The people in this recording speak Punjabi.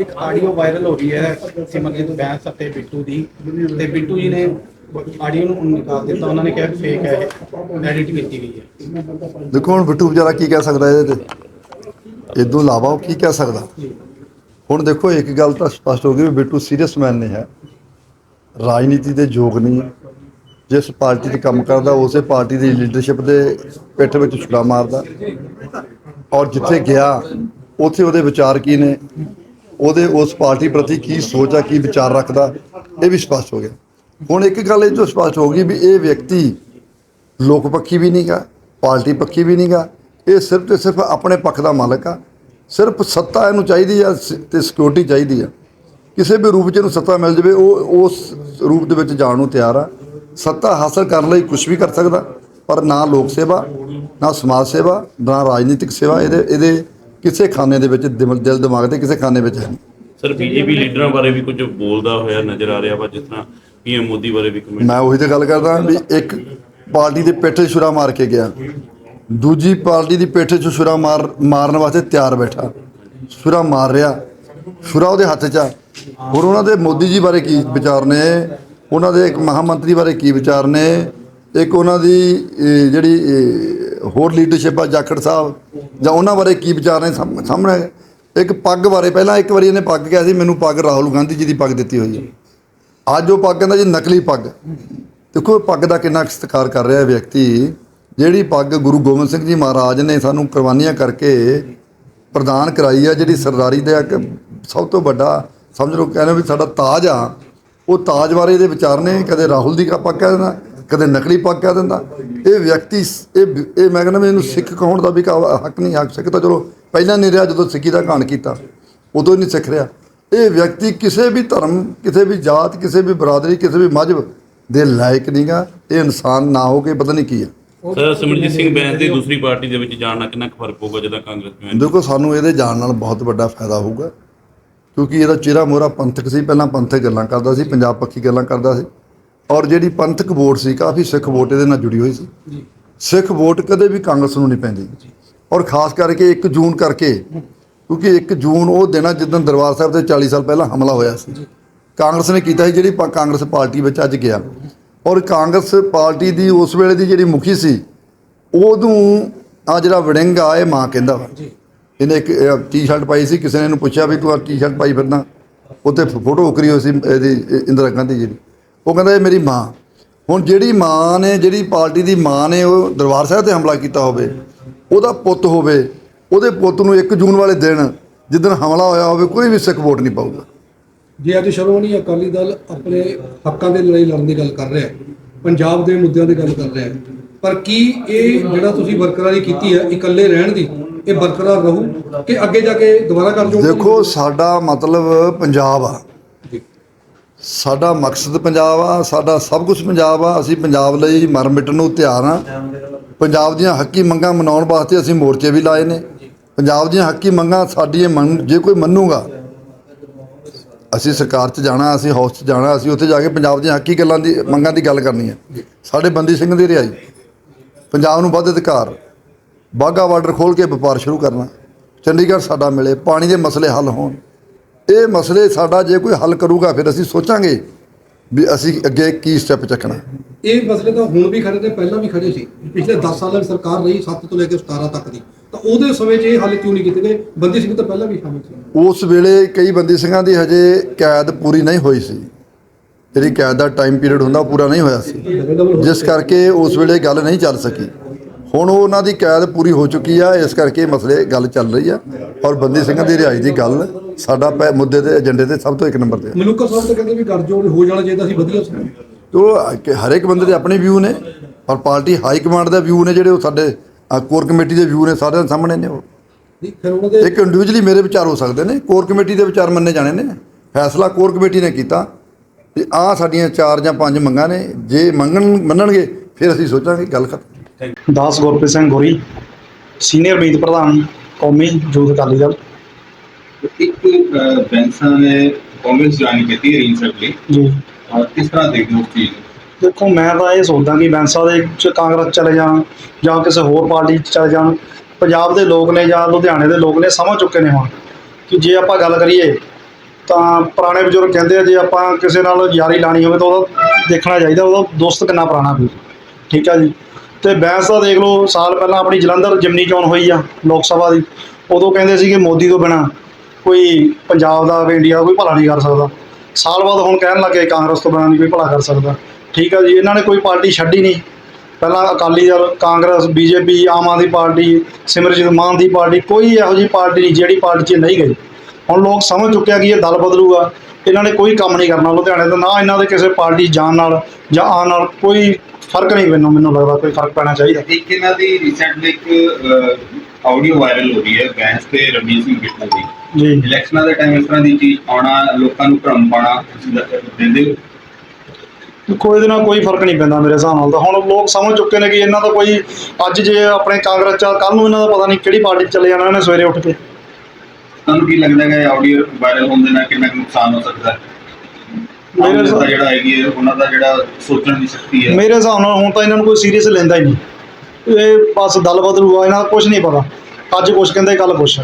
ਇੱਕ ਆਡੀਓ ਵਾਇਰਲ ਹੋ ਰਹੀ ਹੈ ਸਿਮਰਜੀਤ ਬੈਂਸ ਅਤੇ ਬਿੱਟੂ ਦੀ। ਤੇ ਬਿੱਟੂ ਜੀ ਨੇ ਆਡੀਓ ਨੂੰ ਨਿਕਾਲ ਦਿੱਤਾ। ਉਹਨਾਂ ਨੇ ਕਿਹਾ ਫੇਕ ਹੈ ਇਹ। ਐਡਿਟ ਕੀਤੀ ਗਈ ਹੈ। ਦੇਖੋ ਹੁਣ ਬਿੱਟੂ ਵਿਚਾਰਾ ਕੀ ਕਹਿ ਸਕਦਾ ਇਹਦੇ ਤੇ? ਇਦੋਂ ਇਲਾਵਾ ਉਹ ਕੀ ਕਹਿ ਸਕਦਾ? ਹੁਣ ਦੇਖੋ ਇੱਕ ਗੱਲ ਤਾਂ ਸਪਸ਼ਟ ਹੋ ਗਈ ਵੀ ਬਿੱਟੂ ਸੀਰੀਅਸ ਮੈਨ ਨਹੀਂ ਹੈ। ਰਾਜਨੀਤੀ ਦੇ ਯੋਗ ਨਹੀਂ। ਜਿਸ ਪਾਰਟੀ 'ਚ ਕੰਮ ਕਰਦਾ ਉਸੇ ਪਾਰਟੀ ਦੀ ਲੀਡਰਸ਼ਿਪ ਦੇ ਪਿੱਠ ਵਿੱਚ ਛੁਰਾ ਮਾਰਦਾ। ਔਰ ਜਿੱਥੇ ਗਿਆ ਉੱਥੇ ਉਹਦੇ ਵਿਚਾਰ ਕੀ ਨੇ? ਉਹਦੇ ਉਸ ਪਾਰਟੀ ਪ੍ਰਤੀ ਕੀ ਸੋਚ ਆ, ਕੀ ਵਿਚਾਰ ਰੱਖਦਾ? ਇਹ ਵੀ ਸਪਸ਼ਟ ਹੋ ਗਿਆ। ਹੁਣ ਇੱਕ ਗੱਲ ਇਹ ਤੋਂ ਸਪਸ਼ਟ ਹੋ ਗਈ ਵੀ ਇਹ ਵਿਅਕਤੀ ਲੋਕ ਪੱਖੀ ਵੀ ਨਹੀਂਗਾ, ਪਾਰਟੀ ਪੱਖੀ ਵੀ ਨਹੀਂਗਾ। ਇਹ ਸਿਰਫ ਤੇ ਸਿਰਫ ਆਪਣੇ ਪੱਖ ਦਾ ਮਾਲਕ ਆ। ਸਿਰਫ ਸੱਤਾ ਇਹਨੂੰ ਚਾਹੀਦੀ ਆ ਸ- ਤੇ ਸਿਕਿਉਰਿਟੀ ਚਾਹੀਦੀ ਆ। ਕਿਸੇ ਵੀ ਰੂਪ 'ਚ ਇਹਨੂੰ ਸੱਤਾ ਮਿਲ ਜਾਵੇ, ਉਹ ਉਸ ਰੂਪ ਦੇ ਵਿੱਚ ਜਾਣ ਨੂੰ ਤਿਆਰ ਆ। ਸੱਤਾ ਹਾਸਲ ਕਰਨ ਲਈ ਕੁਝ ਵੀ ਕਰ ਸਕਦਾ, ਪਰ ਨਾ ਲੋਕ ਸੇਵਾ, ਨਾ ਸਮਾਜ ਸੇਵਾ, ਨਾ ਰਾਜਨੀਤਿਕ ਸੇਵਾ। ਇਹਦੇ ਇਹਦੇ ਕਿਸੇ ਖਾਨੇ ਦੇ ਵਿੱਚ ਦਿਲ ਦਿਲ ਦਿਮਾਗ ਦੇ ਕਿਸੇ ਖਾਨੇ ਵਿੱਚ ਹੈ ਨਹੀਂ। ਸਰ ਬੀਜੇਪੀ ਲੀਡਰਾਂ ਬਾਰੇ ਵੀ ਕੁਝ ਬੋਲਦਾ ਹੋਇਆ ਨਜ਼ਰ ਆ ਰਿਹਾ ਵਾ ਜਿਸ ਤਰ੍ਹਾਂ ਪੀਐਮ ਮੋਦੀ ਬਾਰੇ ਵੀ ਕਮੈਂਟ ਮੈਂ ਉਹੀ ਤੇ ਗੱਲ ਕਰਦਾ ਵੀ ਇੱਕ ਪਾਰਟੀ ਦੇ ਪੇਠੇ ਛੁਰਾ ਮਾਰ ਕੇ ਗਿਆ। ਦੂਜੀ ਪਾਰਟੀ ਦੀ ਪੇਠੇ 'ਚ ਛੁਰਾ ਮਾਰ ਮਾਰਨ ਵਾਸਤੇ ਤਿਆਰ ਬੈਠਾ। ਛੁਰਾ ਮਾਰ ਰਿਹਾ। ਛੁਰਾ ਉਹਦੇ ਹੱਥ 'ਚ ਆ। ਹੋਰ ਉਹਨਾਂ ਦੇ ਮੋਦੀ ਜੀ ਬਾਰੇ ਕੀ ਵਿਚਾਰ ਨੇ? ਉਹਨਾਂ ਦੇ ਇੱਕ ਮਹਾਮੰਤਰੀ ਬਾਰੇ ਕੀ ਵਿਚਾਰ ਨੇ? ਇੱਕ ਉਹਨਾਂ ਦੀ ਇਹ, ਜਿਹੜੀ ਇਹ, ਹੋਰ ਲੀਡਰਸ਼ਿਪ ਆ ਜਾਖੜ ਸਾਹਿਬ ਜਾਂ ਉਹਨਾਂ ਬਾਰੇ ਕੀ ਵਿਚਾਰ ਨੇ ਸਾਹਮ- ਸਾਹਮਣੇ ਹੈਗਾ। ਇੱਕ ਪੱਗ ਬਾਰੇ, ਪਹਿਲਾਂ ਇੱਕ ਵਾਰੀ ਇਹਨੇ ਪੱਗ ਕਿਹਾ ਸੀ, ਮੈਨੂੰ ਪੱਗ ਰਾਹੁਲ ਗਾਂਧੀ ਜੀ ਦੀ ਪੱਗ ਦਿੱਤੀ ਹੋਈ ਹੈ। ਅੱਜ ਉਹ ਪੱਗ ਕਹਿੰਦਾ ਜੀ ਨਕਲੀ ਪੱਗ। ਦੇਖੋ ਇਹ ਪੱਗ ਦਾ ਕਿੰਨਾ ਕੁ ਸਤਿਕਾਰ ਕਰ ਰਿਹਾ ਇਹ ਵਿਅਕਤੀ। ਜਿਹੜੀ ਪੱਗ ਗੁਰੂ ਗੋਬਿੰਦ ਸਿੰਘ ਜੀ ਮਹਾਰਾਜ ਨੇ ਸਾਨੂੰ ਕੁਰਬਾਨੀਆਂ ਕਰਕੇ ਪ੍ਰਦਾਨ ਕਰਾਈ ਆ, ਜਿਹੜੀ ਸਰਦਾਰੀ ਦਾ ਇੱਕ ਸਭ ਤੋਂ ਵੱਡਾ, ਸਮਝ ਲਓ, ਕਹਿੰਦੇ ਵੀ ਸਾਡਾ ਤਾਜ ਆ, ਉਹ ਤਾਜ ਬਾਰੇ ਇਹਦੇ ਵਿਚਾਰ ਨੇ, ਕਦੇ ਰਾਹੁਲ ਦੀ ਪੱਗ ਕਹਿ ਦਿੰਦਾ ਕਦੇ ਨਕਲੀ ਪੱਗ ਕਹਿ ਦਿੰਦਾ। ਇਹ ਵਿਅਕਤੀ ਇਹ ਇਹ ਮੈਂ ਕਹਿੰਦਾ ਇਹਨੂੰ ਸਿੱਖ ਕਹਾਉਣ ਦਾ ਵੀ ਹੱਕ ਨਹੀਂ ਹੱਕ ਸਿੱਖ ਤਾਂ ਚਲੋ ਪਹਿਲਾਂ ਨਹੀਂ ਰਿਹਾ ਜਦੋਂ ਸਿੱਖੀ ਦਾ ਘਾਣ ਕੀਤਾ। ਉਦੋਂ ਹੀ ਨਹੀਂ ਸਿੱਖ ਰਿਹਾ। ਇਹ ਵਿਅਕਤੀ ਕਿਸੇ ਵੀ ਧਰਮ ਕਿਸੇ ਵੀ ਜਾਤ ਕਿਸੇ ਵੀ ਬਰਾਦਰੀ ਕਿਸੇ ਵੀ ਮਜ਼ਹਬ ਦੇ ਲਾਇਕ ਨਹੀਂਗਾ ਇਹ ਇਨਸਾਨ ਨਾ ਹੋ ਕੇ ਪਤਾ ਨਹੀਂ ਕੀ ਆ। ਸਰ ਸਿਮਰਜੀਤ ਸਿੰਘ ਬੈਂਸ ਦੀ ਦੂਸਰੀ ਪਾਰਟੀ ਦੇ ਵਿੱਚ ਜਾਣ ਨਾਲ ਕਿੰਨਾ ਕੁ ਫ਼ਰਕ ਪਊਗਾ ਜਦੋਂ ਕਾਂਗਰਸ ਜੁਆਇਨ ਦੇਖੋ ਸਾਨੂੰ ਇਹਦੇ ਜਾਣ ਨਾਲ ਬਹੁਤ ਵੱਡਾ ਫਾਇਦਾ ਹੋਊਗਾ। ਕਿਉਂਕਿ ਇਹਦਾ ਚਿਹਰਾ ਮੋਹਰਾ ਪੰਥਕ ਸੀ। ਪਹਿਲਾਂ ਪੰਥਕ ਗੱਲਾਂ ਕਰਦਾ ਸੀ ਪੰਜਾਬ ਪੱਖੀ ਗੱਲਾਂ ਕਰਦਾ ਸੀ। ਔਰ ਜਿਹੜੀ ਪੰਥਕ ਵੋਟ ਸੀ ਕਾਫੀ ਸਿੱਖ ਵੋਟ ਇਹਦੇ ਨਾਲ ਜੁੜੀ ਹੋਈ ਸੀ। ਸਿੱਖ ਵੋਟ ਕਦੇ ਵੀ ਕਾਂਗਰਸ ਨੂੰ ਨਹੀਂ ਪੈਂਦੀ। ਔਰ ਖਾਸ ਕਰਕੇ 1 ਜੂਨ ਕਰਕੇ ਕਿਉਂਕਿ 1 ਜੂਨ ਉਹ ਦਿਨ ਆ ਜਿੱਦਣ ਦਰਬਾਰ ਸਾਹਿਬ ਤੇ 40 ਸਾਲ ਪਹਿਲਾਂ ਹਮਲਾ ਹੋਇਆ ਸੀ। ਕਾਂਗਰਸ ਨੇ ਕੀਤਾ ਸੀ ਜਿਹੜੀ ਕਾਂਗਰਸ ਪਾਰਟੀ ਵਿੱਚ ਅੱਜ ਗਿਆ। ਔਰ ਕਾਂਗਰਸ ਪਾਰਟੀ ਦੀ ਉਸ ਵੇਲੇ ਦੀ ਜਿਹੜੀ ਮੁਖੀ ਸੀ ਉਦੋਂ ਆ ਜਿਹੜਾ ਵੜਿੰਗ ਆ ਇਹ ਮਾਂ ਕਹਿੰਦਾ ਵਾ। ਇਹਨੇ ਇੱਕ ਟੀ-ਸ਼ਰਟ ਪਾਈ ਸੀ ਕਿਸੇ ਨੇ ਇਹਨੂੰ ਪੁੱਛਿਆ ਵੀ ਤੂੰ ਆ ਟੀ-ਸ਼ਰਟ ਪਾਈ ਫਿਰਦਾ। ਉੱਤੇ ਫੋਟੋ ਉਕਰੀ ਹੋਈ ਸੀ ਇਹਦੀ ਇਹ ਇੰਦਰਾ ਗਾਂਧੀ ਜੀ ਦੀ। ਉਹ ਕਹਿੰਦਾ ਇਹ ਮੇਰੀ ਮਾਂ। ਹੁਣ ਜਿਹੜੀ ਮਾਂ ਨੇ ਜਿਹੜੀ ਪਾਰਟੀ ਦੀ ਮਾਂ ਨੇ ਉਹ ਦਰਬਾਰ ਸਾਹਿਬ ਤੇ ਹਮਲਾ ਕੀਤਾ ਹੋਵੇ ਉਹਦਾ ਪੁੱਤ ਹੋਵੇ ਉਹਦੇ ਪੁੱਤ ਨੂੰ 1 ਜੂਨ ਵਾਲੇ ਦਿਨ ਜਿੱਦਣ ਹਮਲਾ ਹੋਇਆ ਹੋਵੇ ਕੋਈ ਵੀ ਸਿੱਖ ਵੋਟ ਨਹੀਂ ਪਾਊਗਾ। ਜੇ ਅੱਜ ਸ਼੍ਰੋਮਣੀ ਅਕਾਲੀ ਦਲ ਆਪਣੇ ਹੱਕਾਂ ਦੇ ਲੜਾਈ ਲੜਨ ਦੀ ਗੱਲ ਕਰ ਰਿਹਾ ਹੈ ਪੰਜਾਬ ਦੇ ਮੁੱਦਿਆਂ ਦੀ ਗੱਲ ਕਰ ਰਿਹਾ ਹੈ ਪਰ ਕੀ ਇਹ ਜਿਹੜਾ ਤੁਸੀਂ ਬਰਕਰਾਰੀ ਕੀਤੀ ਹੈ ਇਕੱਲੇ ਰਹਿਣ ਦੀ ਇਹ ਬਰਕਰਾਰ ਰਹੂ ਕਿ ਅੱਗੇ ਜਾ ਕੇ ਦੁਬਾਰਾ ਕਰ ਜੋ ਦੇਖੋ ਸਾਡਾ ਮਤਲਬ ਪੰਜਾਬ ਆ। ਸਾਡਾ ਮਕਸਦ ਪੰਜਾਬ ਆ, ਸਾਡਾ ਸਭ ਕੁਝ ਪੰਜਾਬ ਆ, ਅਸੀਂ ਪੰਜਾਬ ਲਈ ਮਰ ਮਿਟਣ ਨੂੰ ਤਿਆਰ ਆ। ਪੰਜਾਬ ਦੀਆਂ ਹੱਕੀ ਮੰਗਾਂ ਮਨਾਉਣ ਵਾਸਤੇ ਅਸੀਂ ਮੋਰਚੇ ਵੀ ਲਾਏ ਨੇ। ਪੰਜਾਬ ਦੀਆਂ ਹੱਕੀ ਮੰਗਾਂ ਸਾਡੀ ਇਹ ਮੰਨ, ਜੇ ਕੋਈ ਮੰਨੂਗਾ, ਅਸੀਂ ਸਰਕਾਰ 'ਚ ਜਾਣਾ, ਅਸੀਂ ਹਾਊਸ 'ਚ ਜਾਣਾ, ਅਸੀਂ ਉੱਥੇ ਜਾ ਕੇ ਪੰਜਾਬ ਦੀਆਂ ਹੱਕੀ ਗੱਲਾਂ ਦੀ, ਮੰਗਾਂ ਦੀ ਗੱਲ ਕਰਨੀ ਹੈ ਸਾਡੇ ਬੰਦੀ ਸਿੰਘ ਦੀ ਰਿਹਾਈ, ਪੰਜਾਬ ਨੂੰ ਵੱਧ ਅਧਿਕਾਰ ਬਾਗਾ ਬਾਰਡਰ ਖੋਲ ਕੇ ਵਪਾਰ ਸ਼ੁਰੂ ਕਰਨਾ, ਚੰਡੀਗੜ੍ਹ ਸਾਡਾ ਮਿਲੇ, ਪਾਣੀ ਦੇ ਮਸਲੇ ਹੱਲ ਹੋਣ। ਇਹ ਮਸਲੇ ਸਾਡਾ ਜੇ ਕੋਈ ਹੱਲ ਕਰੂਗਾ ਫਿਰ ਅਸੀਂ ਸੋਚਾਂਗੇ ਵੀ ਅਸੀਂ ਅੱਗੇ ਕੀ ਸਟੈਪ ਚੱਕਣਾ। ਇਹ ਮਸਲੇ ਤਾਂ ਹੁਣ ਵੀ ਖੜੇ ਤੇ ਪਹਿਲਾਂ ਵੀ ਖੜੇ ਸੀ। ਪਿਛਲੇ 10 ਸਾਲਾਂ ਦੀ ਸਰਕਾਰ ਰਹੀ 7 ਤੋਂ ਲੈ ਕੇ 17 ਤੱਕ ਦੀ। ਤਾਂ ਉਹਦੇ ਸਮੇਂ 'ਚ ਇਹ ਹੱਲ ਕਿਉਂ ਨਹੀਂ ਕੀਤੇ ਗਏ? ਬੰਦੀ ਸਿੰਘ ਤਾਂ ਪਹਿਲਾਂ ਵੀ ਸ਼ਾਮਿਲ ਸੀ। ਉਸ ਵੇਲੇ ਕਈ ਬੰਦੀ ਸਿੰਘਾਂ ਦੀ ਹਜੇ ਕੈਦ ਪੂਰੀ ਨਹੀਂ ਹੋਈ ਸੀ। ਜਿਹੜੀ ਕੈਦ ਦਾ ਟਾਈਮ ਪੀਰੀਅਡ ਹੁੰਦਾ ਪੂਰਾ ਨਹੀਂ ਹੋਇਆ ਸੀ। ਜਿਸ ਕਰਕੇ ਉਸ ਵੇਲੇ ਗੱਲ ਨਹੀਂ ਚੱਲ ਸਕੀ। ਹੁਣ ਉਹ ਉਹਨਾਂ ਦੀ ਕੈਦ ਪੂਰੀ ਹੋ ਚੁੱਕੀ ਆ। ਇਸ ਕਰਕੇ ਮਸਲੇ ਗੱਲ ਚੱਲ ਰਹੀ ਆ। ਔਰ ਬੰਦੀ ਸਿੰਘਾਂ ਦੀ ਰਿਹਾਈ ਦੀ ਗੱਲ ਸਾਡਾ ਪੈ- ਮੁੱਦੇ ਦੇ ਏਜੰਡੇ ਤੇ ਸਭ ਤੋਂ ਇੱਕ ਨੰਬਰ ਤੇ ਆ। ਮਲੂਕਾ ਸਾਹਿਬ ਤਾਂ ਕਹਿੰਦੇ ਵੀ ਗੱਠਜੋੜ ਹੋ ਜਾਣਾ ਚਾਹੀਦਾ ਸੀ ਵਧੀਆ ਸੀ। ਉਹ ਕਿ ਹਰ ਇੱਕ ਬੰਦੇ ਦੇ ਆਪਣੇ ਵਿਊ ਨੇ ਪਰ ਪਾਰਟੀ ਹਾਈ ਕਮਾਂਡ ਦੇ ਵਿਊ ਨੇ ਜਿਹੜੇ ਉਹ ਸਾਡੇ ਕੋਰ ਕਮੇਟੀ ਦੇ ਵਿਊ ਨੇ ਸਾਰਿਆਂ ਦੇ ਸਾਹਮਣੇ ਨੇ ਉਹ। ਨਹੀਂ, ਫਿਰ ਉਹਨਾਂ ਦੇ ਇੱਕ ਇੰਡੀਵਿਜੂਅਲੀ ਮੇਰੇ ਵਿਚਾਰ ਹੋ ਸਕਦੇ ਨੇ ਕੋਰ ਕਮੇਟੀ ਦੇ ਵਿਚਾਰ ਮੰਨੇ ਜਾਣੇ ਨੇ। ਫੈਸਲਾ ਕੋਰ ਕਮੇਟੀ ਨੇ ਕੀਤਾ ਤੇ ਆਹ ਸਾਡੀਆਂ ਚਾਰ ਜਾਂ ਪੰਜ ਮੰਗਾਂ ਨੇ ਜੇ ਮੰਗਣ ਮੰਨਣਗੇ ਫਿਰ ਅਸੀਂ ਸੋਚਾਂਗੇ ਗੱਲ ਖਤਮ। ਦਾਸ ਗੁਰਪ੍ਰੀਤ ਸਿੰਘ ਗੋਰੀ ਸੀਨੀਅਰ ਮੀਤ ਪ੍ਰਧਾਨ ਕੌਮੀ ਯੂਥ ਅਕਾਲੀ ਦਲ। ਇੱਕ ਅਹ, ਬੈਂਸਾਂ ਨੇ ਕਾਂਗਰਸ ਜੁਆਇਨ ਕੀਤੀ ਹੈ ਰੀਸੈਂਟਲੀ ਜੀ। ਔਰ ਕਿਸ ਤਰ੍ਹਾਂ ਦੇਖਦੇ ਹੋ ਉਸ ਚੀਜ਼ ਨੂੰ? ਦੇਖੋ ਮੈਂ ਤਾਂ ਇਹ ਸੋਚਦਾ ਕਿ ਬੈਂਸਾ ਦੇ ਚ ਕਾਂਗਰਸ ਚਲੇ ਜਾਣ ਜਾਂ ਕਿਸੇ ਹੋਰ ਪਾਰਟੀ ਚ ਚਲੇ ਜਾਣ ਪੰਜਾਬ ਦੇ ਲੋਕ ਨੇ ਜਾਂ ਲੁਧਿਆਣੇ ਦੇ ਲੋਕ ਨੇ ਸਮਝ ਚੁੱਕੇ ਨੇ ਹੁਣ ਕਿ ਜੇ ਆਪਾਂ ਗੱਲ ਕਰੀਏ ਤਾਂ ਪੁਰਾਣੇ ਬਜ਼ੁਰਗ ਕਹਿੰਦੇ ਆ ਜੇ ਆਪਾਂ ਕਿਸੇ ਨਾਲ ਯਾਰੀ ਲਾਣੀ ਹੋਵੇ ਤਾਂ ਉਹਦਾ ਦੇਖਣਾ ਚਾਹੀਦਾ ਉਹਦਾ ਦੋਸਤ ਕਿੰਨਾ ਪੁਰਾਣਾ ਕੋਈ। ਠੀਕ ਆ ਜੀ? ਤੇ ਬੈਂਸ ਦਾ ਦੇਖ ਲਓ ਸਾਲ ਪਹਿਲਾਂ ਆਪਣੀ ਜਲੰਧਰ ਜਿਮਨੀ ਚੋਣ ਹੋਈ ਆ ਲੋਕ ਸਭਾ ਦੀ ਉਦੋਂ ਕਹਿੰਦੇ ਸੀ ਕਿ ਮੋਦੀ ਤੋਂ ਬਿਨਾ ਕੋਈ ਪੰਜਾਬ ਦਾ ਇੰਡੀਆ ਦਾ ਕੋਈ ਭਲਾ ਨਹੀਂ ਕਰ ਸਕਦਾ। ਸਾਲ ਬਾਅਦ ਹੁਣ ਕਹਿਣ ਲੱਗੇ ਕਾਂਗਰਸ ਤੋਂ ਬਿਨਾਂ ਨਹੀਂ ਕੋਈ ਭਲਾ ਕਰ ਸਕਦਾ। ਠੀਕ ਆ ਜੀ, ਇਹਨਾਂ ਨੇ ਕੋਈ ਪਾਰਟੀ ਛੱਡੀ ਨਹੀਂ। ਪਹਿਲਾਂ ਅਕਾਲੀ ਦਲ, ਕਾਂਗਰਸ, ਬੀਜੇਪੀ, ਆਮ ਆਦਮੀ ਪਾਰਟੀ, ਸਿਮਰਜੀਤ ਮਾਨ ਦੀ ਪਾਰਟੀ, ਕੋਈ ਇਹੋ ਜਿਹੀ ਪਾਰਟੀ ਨਹੀਂ ਜਿਹੜੀ ਪਾਰਟੀ 'ਚ ਨਹੀਂ ਗਈ। ਹੁਣ ਲੋਕ ਸਮਝ ਚੁੱਕਿਆ ਕਿ ਇਹ ਦਲ ਬਦਲੂਗਾ। ਇਹਨਾਂ ਨੇ ਕੋਈ ਕੰਮ ਨਹੀਂ ਕਰਨਾ ਲੁਧਿਆਣੇ ਦਾ ਨਾ ਇਹਨਾਂ ਦੇ ਕਿਸੇ ਪਾਰਟੀ ਜਾਣ ਨਾਲ ਜਾਂ ਆਉਣ ਨਾਲ ਕੋਈ ਫ਼ਰਕ ਨਹੀਂ ਮੈਨੂੰ ਮੈਨੂੰ ਲੱਗਦਾ ਕੋਈ ਫ਼ਰਕ ਪੈਣਾ ਚਾਹੀਦਾ। ਇੱਕ ਇਹਨਾਂ ਦੀ ਰੀਸੈਂਟਲੀ ਇੱਕ ਆਡੀਓ ਵਾਇਰਲ ਹੋ ਰਹੀ ਹੈ ਬੈਂਸ ਤੇ ਰਣਜੀਤ ਸਿੰਘ ਬਿੱਟੂ ਦੀ ਜੀ। ਇਲੈਕਸ਼ਨਾਂ ਦੇ ਟਾਈਮ ਇਸ ਤਰ੍ਹਾਂ ਦੀ ਚੀਜ਼ ਆਉਣਾ ਲੋਕਾਂ ਨੂੰ ਭਰਮ ਦ- ਦਿੰਦੇ ਹੋ? ਕੋਈ ਇਹਦੇ ਨਾਲ ਕੋਈ ਫ਼ਰਕ ਨਹੀਂ ਪੈਂਦਾ ਮੇਰੇ ਹਿਸਾਬ ਨਾਲ ਤਾਂ। ਹੁਣ ਲੋਕ ਸਮਝ ਚੁੱਕੇ ਨੇ ਕਿ ਇਹਨਾਂ ਦਾ ਕੋਈ ਅੱਜ ਜੇ ਆਪਣੇ ਕਾਂਗਰਸ ਚ ਕੱਲ ਨੂੰ ਇਹਨਾਂ ਦਾ ਪਤਾ ਨਹੀਂ ਕਿਹੜੀ ਪਾਰਟੀ ਚਲੇ ਜਾਣਾ ਇਹਨੇ ਸਵੇਰੇ ਉੱਠ ਕੇ। ਤੁਹਾਨੂੰ ਕੀ ਲੱਗਦਾ ਹੈ ਆਡੀਓ ਵਾਇਰਲ ਹੋਣ ਦੇ ਨਾਲ ਕਿੰਨਾ ਨੁਕਸਾਨ ਹੋ ਸਕਦਾ ਹੈ? ਮੇਰੇ ਹਿਸਾਬ- ਜਿਹੜਾ ਹੈਗੀ ਉਹਨਾਂ ਦਾ ਜਿਹੜਾ ਸੋਚਣ ਦੀ ਸ਼ਕਤੀ ਹੈ। ਮੇਰੇ ਹਿਸਾਬ ਨਾਲ ਹੁਣ ਤਾਂ ਇਹਨਾਂ ਨੂੰ ਕੋਈ ਸੀਰੀਅਸ ਲੈਂਦਾ ਹੀ ਨਹੀਂ। ਇਹ ਬਸ ਦਲ ਬਦਲੂ ਆ ਇਹਨਾਂ ਦਾ ਕੁਝ ਨਹੀਂ ਪਤਾ। ਅੱਜ ਕੁਝ ਕਹਿੰਦੇ ਕੱਲ ਕੁਛ।